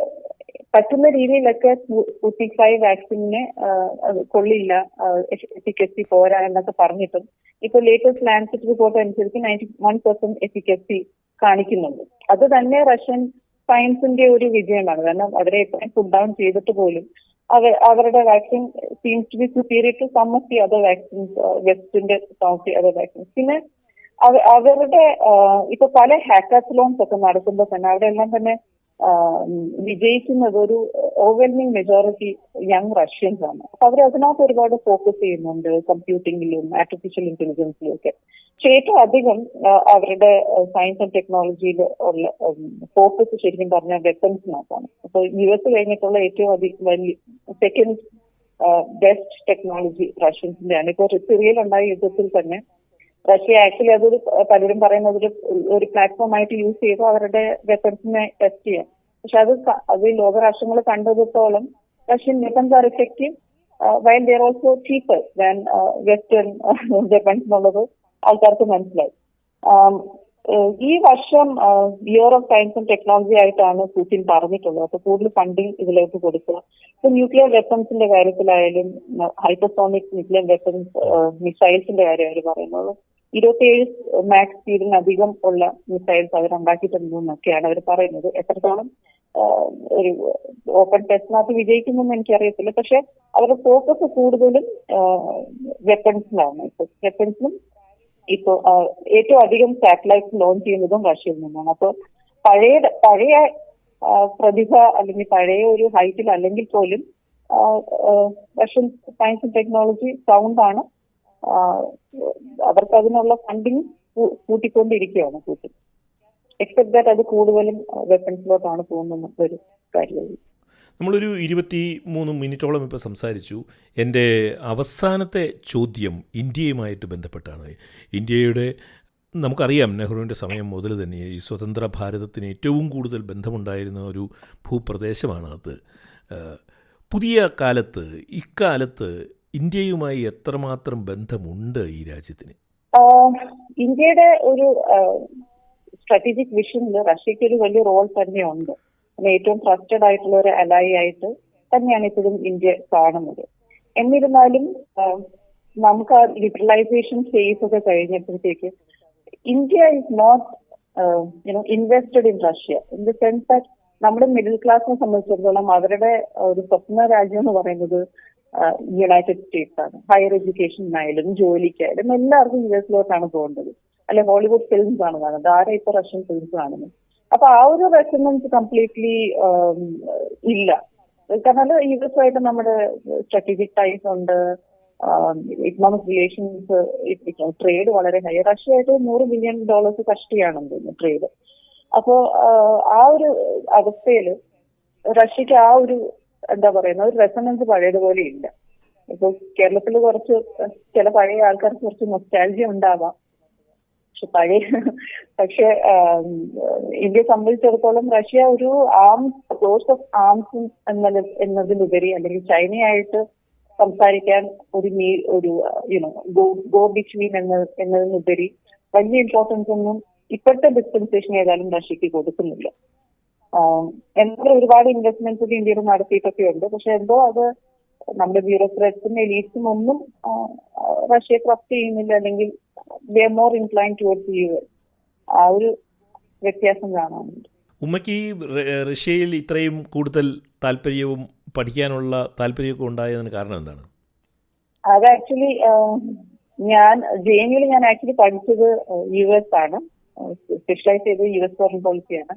പറ്റുന്ന രീതിയിലൊക്കെ സ്പുട്നിക് ഫൈവ് വാക്സിനെ കൊള്ളില്ല എഫിക്കസി പോരാ എന്നൊക്കെ പറഞ്ഞിട്ടും. ഇപ്പൊ ലേറ്റസ്റ്റ് ലാൻഡ്സെറ്റ് റിപ്പോർട്ട് അനുസരിച്ച് നയന്റി വൺ പെർസെന്റ് എഫിക്കസി കാണിക്കുന്നുണ്ട്. അത് തന്നെ റഷ്യൻ സയൻസിന്റെ ഒരു വിജയമാണ്. കാരണം അവരെ എപ്പോഴും പുഡ് ഡൗൺ ചെയ്തിട്ട് പോലും അവ- അവരുടെ vaccine seems to be superior to some of the other vaccines വെസ്റ്റിന്റെ some of the other vaccines പിന്നെ അവ- അവരുടെ ഇപ്പൊ പല ഹാക്കാത്ലോൺസ് ഒക്കെ നടക്കുമ്പോൾ തന്നെ അവിടെ എല്ലാം തന്നെ വിജയിക്കുന്നത് ഒരു ഓവർവെൽമിംഗ് മെജോറിറ്റി യങ് റഷ്യൻസ് ആണ്. അപ്പൊ അവർ അതിനകത്ത് ഒരുപാട് ഫോക്കസ് ചെയ്യുന്നുണ്ട് കമ്പ്യൂട്ടിങ്ങിലും ആർട്ടിഫിഷ്യൽ ഇന്റലിജൻസിലും ഒക്കെ. ഏറ്റവും അധികം അവരുടെ സയൻസ് ആൻഡ് ടെക്നോളജിയിൽ ഉള്ള ഫോക്കസ് ശരിക്കും പറഞ്ഞാൽ വെപ്പൺസിനകത്താണ് അപ്പൊ യു എസ് കഴിഞ്ഞിട്ടുള്ള ഏറ്റവും അധികം വലിയ സെക്കൻഡ് ബെസ്റ്റ് ടെക്നോളജി റഷ്യൻസിന്റെ ആണ്. ഇപ്പൊ സിറിയയിൽ ഉണ്ടായ യുദ്ധത്തിൽ തന്നെ റഷ്യ ആക്ച്വലി അതൊരു പലരും പറയുന്നത് ഒരു പ്ലാറ്റ്ഫോം ആയിട്ട് യൂസ് ചെയ്തു അവരുടെ വെപ്പൺസിനെ ടെസ്റ്റ് ചെയ്യാം. പക്ഷെ അത് അത് ലോകരാഷ്ട്രങ്ങൾ കണ്ടതിടത്തോളം Russian weapons are effective while they're also cheaper than western weapons എന്നുള്ളത് ആൾക്കാർക്ക് മനസ്സിലായി. ഈ വർഷം year of science and technology ആയിട്ടാണ് പുടിൻ പറഞ്ഞിട്ടുള്ളത്. അപ്പൊ കൂടുതൽ ഫണ്ടിങ് ഇതിലേക്ക് കൊടുക്കുക. ഇപ്പൊ ന്യൂക്ലിയർ വെപ്പൺസിന്റെ കാര്യത്തിലായാലും ഹൈപ്പർസോണിക് ന്യൂക്ലിയർ വെപ്പൺസ് മിസൈൽസിന്റെ അവർ പറയുന്നത്. ഇരുപത്തിയേഴ് മാക്സ് സ്പീഡിന് അധികം ഉള്ള മിസൈൽസ് അവർ ഉണ്ടാക്കിയിട്ടുണ്ടെന്നൊക്കെയാണ് അവർ പറയുന്നത്. എത്രത്തോളം ഒരു ഓപ്പൺ ടെസ്റ്റിനകത്ത് എനിക്ക് എനിക്കറിയത്തില്ല. പക്ഷെ അവരുടെ ഫോക്കസ് കൂടുതലും വെപ്പൺസിലാണ് വെപ്പൺസിലും ഇപ്പൊ ഏറ്റവും അധികം സാറ്റലൈറ്റ് ലോഞ്ച് ചെയ്യുന്നതും റഷ്യയിൽ നിന്നാണ്. അപ്പോൾ പഴയ പഴയ പ്രതിഭ അല്ലെങ്കിൽ പഴയ ഒരു ഹൈറ്റിൽ അല്ലെങ്കിൽ പോലും Russian science and technology sound ആണ് അവർക്ക് അതിനുള്ള ഫണ്ടിങ് കൂട്ടിക്കൊണ്ടിരിക്കുകയാണ് കൂട്ടി എക്സെപ്റ്റ് ദാറ്റ് അത് കൂടുതലും വെപ്പൺസിലോട്ടാണ് പോകുന്ന ഒരു കാര്യമാണ് നമ്മളൊരു ഇരുപത്തി മൂന്ന് മിനിറ്റോളം ഇപ്പോൾ സംസാരിച്ചു. എന്റെ അവസാനത്തെ ചോദ്യം ഇന്ത്യയുമായിട്ട് ബന്ധപ്പെട്ടാണ്. ഇന്ത്യയുടെ നമുക്കറിയാം നെഹ്റുവിന്റെ സമയം മുതൽ തന്നെ ഈ സ്വതന്ത്ര ഭാരതത്തിന് ഏറ്റവും കൂടുതൽ ബന്ധമുണ്ടായിരുന്ന ഒരു ഭൂപ്രദേശമാണ് അത്. പുതിയ കാലത്ത് ഇക്കാലത്ത് ഇന്ത്യയുമായി എത്രമാത്രം ബന്ധമുണ്ട് ഈ രാജ്യത്തിന്? ഇന്ത്യയുടെ ഒരു സ്ട്രാറ്റജിക് വിഷനിൽ റഷ്യക്ക് ഒരു വലിയ റോൾ തന്നെയുണ്ട്. ഏറ്റവും ട്രസ്റ്റഡ് ആയിട്ടുള്ള ഒരു അലായി ആയിട്ട് തന്നെയാണ് ഇപ്പോഴും ഇന്ത്യ കാണുന്നത്. എന്നിരുന്നാലും നമുക്ക് ആ ലിബറലൈസേഷൻ ഫേസ് ഒക്കെ കഴിഞ്ഞപ്പോഴത്തേക്ക് India is not you know invested in Russia in the sense that നമ്മുടെ മിഡിൽ ക്ലാസിനെ സംബന്ധിച്ചിടത്തോളം അവരുടെ ഒരു സ്വപ്ന രാജ്യം എന്ന് പറയുന്നത് യുണൈറ്റഡ് സ്റ്റേറ്റ്സ് ആണ്. ഹയർ എഡ്യൂക്കേഷനായാലും ജോലിക്കായാലും എല്ലാവർക്കും യു എസിലോട്ടാണ് പോകേണ്ടത്. അല്ലെ ഹോളിവുഡ് ഫിലിംസ് ആണ് കാണുന്നത്. ആരെ ഇപ്പൊ റഷ്യൻ ഫിലിംസ് കാണുന്നത് അപ്പൊ ആ ഒരു റെസണൻസ് കംപ്ലീറ്റ്ലി ഇല്ല. കാരണം യു എസുമായിട്ട് നമ്മുടെ സ്ട്രാറ്റജിക് ടൈസ് ഉണ്ട്. ഇക്കണോമിക് റിലേഷൻസ് ട്രേഡ് വളരെ ഹൈ റഷ്യ ആയിട്ട് നൂറ് ബില്യൺ ഡോളേഴ്സ് കഷ്ടിയാണെന്ന് തോന്നുന്നു ട്രേഡ് അപ്പോ ആ ഒരു അവസ്ഥയിൽ റഷ്യക്ക് ആ ഒരു എന്താ പറയുന്ന ഒരു റെസണൻസ് പഴയതുപോലെ ഇല്ല. ഇപ്പൊ കേരളത്തിൽ കുറച്ച് ചില പഴയ ആൾക്കാർക്ക് കുറച്ച് നൊസ്റ്റാലജി ഉണ്ടാവാം. പക്ഷെ പഴയ പക്ഷെ ഇന്ത്യയെ സംബന്ധിച്ചിടത്തോളം റഷ്യ ഒരു ആംസ് സോഴ്സ് ഓഫ് ആംസ് എന്നത് എന്നതിലുപരി അല്ലെങ്കിൽ ചൈനയായിട്ട് സംസാരിക്കാൻ ഒരു മീ ഒരു യുനോ ഗോ ഗോ ബിറ്റ്വീൻ എന്ന എന്നതിനുപരി വലിയ ഇമ്പോർട്ടൻസ് ഒന്നും ഇപ്പോഴത്തെ ഡിസ്പെൻസേഷൻ ഏതായാലും റഷ്യക്ക് കൊടുക്കുന്നില്ല. എന്തോ ഒരുപാട് ഇൻവെസ്റ്റ്മെന്റ്സ് ഇന്ത്യയിൽ നടത്തിയിട്ടൊക്കെ ഉണ്ട് പക്ഷെ എന്തോ അത് നമ്മുടെ ബ്യൂറോക്രാറ്റ്സും എലീറ്റ്സും ഒന്നും റഷ്യയെ ട്രസ്റ്റ് ചെയ്യുന്നില്ല അല്ലെങ്കിൽ they more incline towards U S ആ ഒരു വ്യത്യാസം കാണാനുണ്ട്. ഉമ്മയ്ക്ക് ഈ റഷ്യയിൽ ഇത്രയും കൂടുതൽ താല്പര്യവും പഠിക്കാനുള്ള താല്പര്യമൊക്കെ ഉണ്ടായതിന് കാരണം എന്താണ്? അത് ആക്ച്വലി ഞാൻ ജെ എൻ യുവിൽ ഞാൻ ആക്ച്വലി പഠിച്ചത് യു എസ് ആണ്. സ്പെഷ്യലൈസ് ചെയ്തത് യു എസ് ഫോറിൻ പോളിസിയാണ്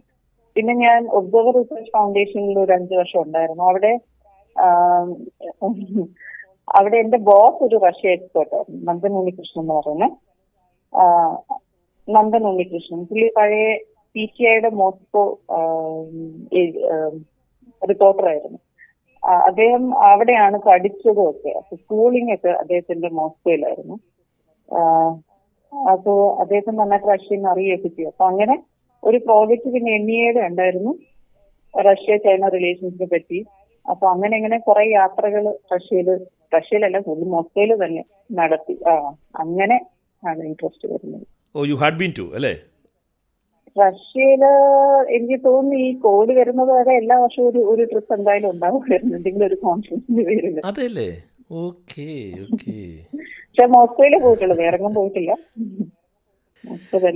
പിന്നെ ഞാൻ ഒബ്സർവർ റിസർച്ച് ഫൗണ്ടേഷനിൽ ഒരു അഞ്ചു വർഷം ഉണ്ടായിരുന്നു. അവിടെ അവിടെ എന്റെ ബോസ് ഒരു റഷ്യ എക്സ്പേർട്ട് ആയിരുന്നു നന്ദൻ ഉണ്ണികൃഷ്ണൻ എന്ന് പറയുന്നത് നന്ദൻ ഉണ്ണികൃഷ്ണൻ. പുള്ളി പഴയ പി ടി ഐയുടെ മോസ്കോ റിപ്പോർട്ടറായിരുന്നു അദ്ദേഹം അവിടെയാണ് പഠിച്ചതും ഒക്കെ അപ്പൊ സ്കൂളിംഗ് ഒക്കെ അദ്ദേഹത്തിന്റെ മോസ്കോയിലായിരുന്നു. അപ്പോ അദ്ദേഹത്തിന് നന്നായിട്ട് റഷ്യൻ അറിയുകയൊക്കെ ചെയ്യും അപ്പൊ അങ്ങനെ ഒരു പ്രോജക്റ്റ് പിന്നെ എൻ ഇയുടെ ഉണ്ടായിരുന്നു. റഷ്യ ചൈന റിലേഷൻസിനെ പറ്റി. അപ്പൊ അങ്ങനെ ഇങ്ങനെ കുറെ യാത്രകൾ റഷ്യയിൽ റഷ്യയിലല്ല കൂടുതൽ മോസ്കോയിൽ തന്നെ നടത്തി. ആ അങ്ങനെ ആണ് ഇൻട്രസ്റ്റ് വരുന്നത്. Oh you had been to അല്ലേ? റഷ്യയിൽ എനിക്ക് തോന്നുന്നു ഈ കോഡ് വരുന്നത് വരെ എല്ലാ വർഷവും ഒരു ഒരു ട്രിപ്പ് എന്തായാലും ഉണ്ടാവുമായിരുന്നു. എന്തെങ്കിലും ഒരു കോൺഫറൻസിന്റെ പേരിൽ അതല്ലേ? Okay okay. പക്ഷെ മോസ്കോയിലെ പോയിട്ടുള്ളൂ. വേറെ എങ്ങും പോയിട്ടില്ല.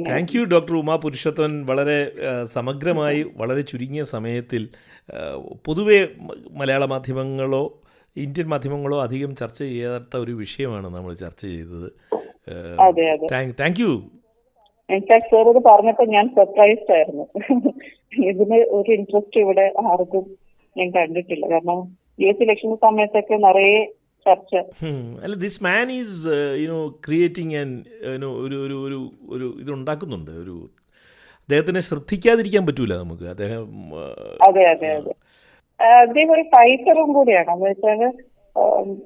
Thank you doctor Uma Purushothaman വളരെ സമഗ്രമായി വളരെ ചുരുങ്ങിയ സമയത്തിൽ പൊതുവെ മലയാള മാധ്യമങ്ങളോ ഇന്ത്യൻ മാധ്യമങ്ങളോ അധികം ചർച്ച ചെയ്യാത്ത ഒരു വിഷയമാണ് നമ്മൾ ചർച്ച ചെയ്തത്. Thank you. ഇൻഫാക്ട് സാർ ഇത് പറഞ്ഞപ്പോ ഞാൻ സർപ്രൈസ്ഡ് ആയിരുന്നു. ഇതിന് ഒരു ഇൻട്രസ്റ്റ് ഇവിടെ ആർക്കും ഞാൻ കണ്ടിട്ടില്ല. കാരണം യു എസ് ഇലക്ഷൻ സമയത്തൊക്കെ നിറയെ ചർച്ച. അല്ല this man is you know creating and ഒരു ഒരു ഒരു ഒരു ഇതുണ്ടാക്കുന്നുണ്ട് ഒരു അദ്ദേഹത്തിനെ ശ്രദ്ധിക്കാതിരിക്കാൻ പറ്റൂല നമുക്ക്. അദ്ദേഹം അതെ അതെ അതെ. അദ്ദേഹം ഒരു ഫൈറ്ററും കൂടിയാണ്. എന്ന് വെച്ചാൽ ആം,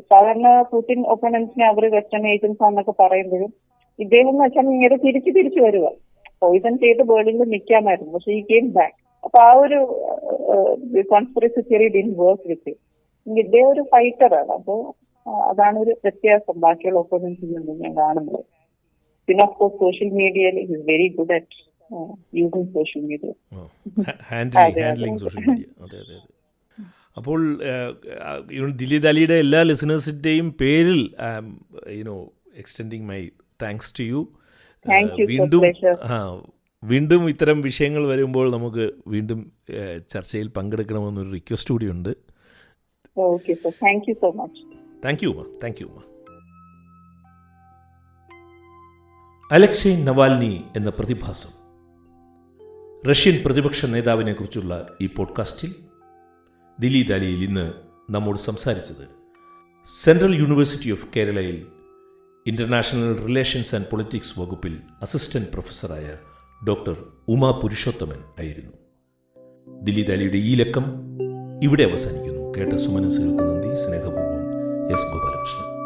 സാധാരണ പുതിൻ ഒപ്പണൻസിനെ അവർ വെസ്റ്റേൺ ഏജൻസ് എന്നൊക്കെ പറയുമ്പോഴും ഇദ്ദേഹം എന്ന് വെച്ചാൽ ഇങ്ങനെ തിരിച്ചു തിരിച്ചു വരിക പോയിസൺ ചെയ്ത് ബേർഡിൽ നിൽക്കാമായിരുന്നു പക്ഷെ ഈ ഗെയിം ബാക്ക് അപ്പൊ ആ ഒരു conspiracy theory didn't work with ഇദ്ദേഹം ഒരു ഫൈറ്ററാണ് അപ്പോ അതാണ് ഒരു വ്യത്യാസം ബാക്കിയുള്ള ഒപ്പണൻസിൽ നിന്ന് ഞാൻ കാണുന്നത്. പിന്നെ ഓഫ് കോഴ്സ് സോഷ്യൽ മീഡിയയിൽ is very good at using social media handling അതെ, ഹാൻഡിലിംഗ് അതെ. സോഷ്യൽ മീഡിയ അതെ അതെ അതെ. അപ്പോൾ ദിലീപ് അലിയുടെ എല്ലാ ലിസണേഴ്സിന്റെയും പേരിൽ you know extending my thanks to you. വീണ്ടും. ആ വീണ്ടും ഇത്തരം വിഷയങ്ങൾ വരുമ്പോൾ നമുക്ക് വീണ്ടും ചർച്ചയിൽ പങ്കെടുക്കണമെന്നൊരു റിക്വസ്റ്റ് കൂടിയുണ്ട് okay sir thank you so much thank you thank you Alexei Navalny എന്ന പ്രതിഭാസം. റഷ്യൻ പ്രതിപക്ഷ നേതാവിനെ കുറിച്ചുള്ള ഈ പോഡ്കാസ്റ്റിൽ ദിലീപ് ദാലിയിൽ ഇന്ന് നമ്മോട് സംസാരിച്ചത് സെൻട്രൽ യൂണിവേഴ്സിറ്റി ഓഫ് കേരളയിൽ ഇന്റർനാഷണൽ റിലേഷൻസ് ആൻഡ് പൊളിറ്റിക്സ് വകുപ്പിൽ അസിസ്റ്റന്റ് പ്രൊഫസറായ ഡോക്ടർ ഉമാ പുരുഷോത്തമൻ ആയിരുന്നു. ദിലീപ് ദാലിയുടെ ഈ ലക്കം ഇവിടെ അവസാനിക്കുന്നു. കേട്ട സുമനസുകൾക്ക് നന്ദി. സ്നേഹപൂർവം എസ് ഗോപാലകൃഷ്ണൻ.